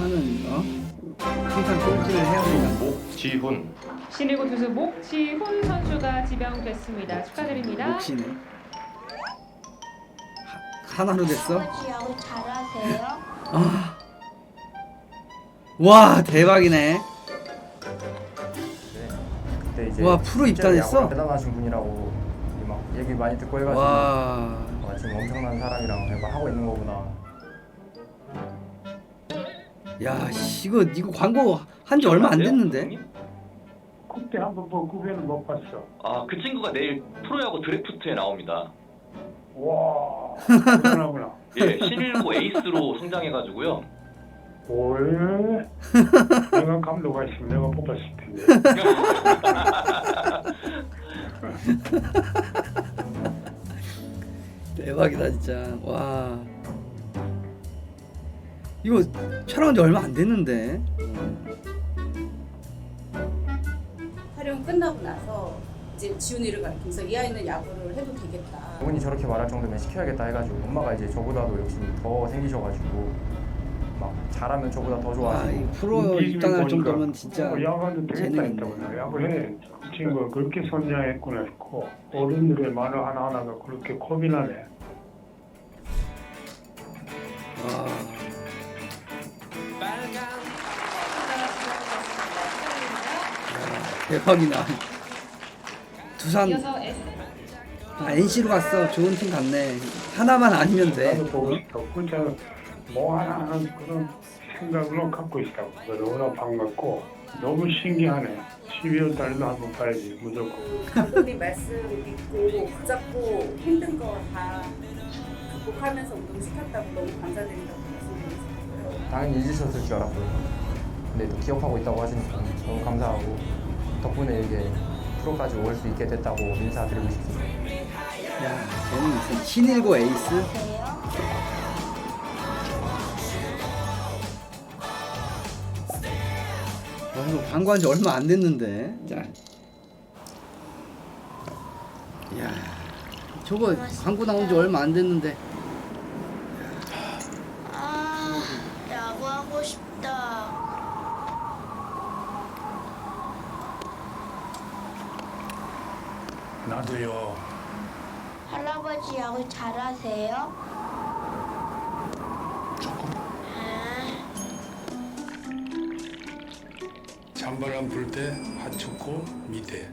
하나는 어? 항상 꼴찌를 해야 된다. 목지훈 신일고 투수 목지훈 선수가 지명됐습니다. 축하드립니다. 목시네. 하, 하나로 됐어? 아버지 야구 잘하세요? 아. 와 대박이네. 네. 그때 이제 와, 프로 실제로 입단했어? 야구를 대단하신 분이라고 막 얘기 많이 듣고 해가지고 와. 와, 지금 엄청난 사람이랑 내가 하고 있는 거구나. 야 씨, 이거 이거 광고 한 지 얼마 안 됐는데? 그때 한번 본 그게는 못 봤어. 아그 친구가 내일 프로야구 드래프트에 나옵니다 와, 대단하구나. 예 신일고 에이스로 성장해가지고요 왜? 내가 감독가 있으면 내가 뽑았을 텐데. 대박이다 진짜. 와. 이거 촬영한 지 얼마 안 됐는데. 촬영 끝나고 나서 이제 지훈이를 가르치면서 이 아이는 야구를 해도 되겠다. 어머니 저렇게 말할 정도면 시켜야겠다 해가지고 엄마가 이제 저보다도 욕심이 더 생기셔가지고 막 잘하면 저보다 더 와, 좋아하시고 이 프로 입단할 정도면 진짜 어, 야구도 되겠다 재능 했다고. 그 친구가 그렇게 선장했구나 싶고 어른들의 말 하나하나가 그렇게 겁이 나네. 와. 대박이다. 두산 아, NC로 갔어. 좋은 팀 갔네. 하나만 아니면 돼. 나도 보고 싶다. 혼자 뭐 하나 하는 그런 생각으로 갖고 있다고. 너무나 반갑고 너무 신기하네. 12월 달에도 한번 봐야지 무조건. 감독님 말씀 믿고 붙잡고 힘든 거 다 극복하면서 운동시켰다고 너무 감사드린다고 말씀드리고 당연히 잊으셨을 줄 알았고요. 근데 또 기억하고 있다고 하시니까 너무 감사하고 덕분에 이게 프로까지 올 수 있게 됐다고 인사드리고 싶습니다. 야, 재능 있어. 신일고 에이스. 와, 이거 광고한 지 얼마 안 됐는데. 자. 야. 저거 광고 나온 지 얼마 안 됐는데. 아, 야구하고 싶다. 나도요. 할아버지 야구 잘하세요? 조금. 찬바람 불때 하축구 밑에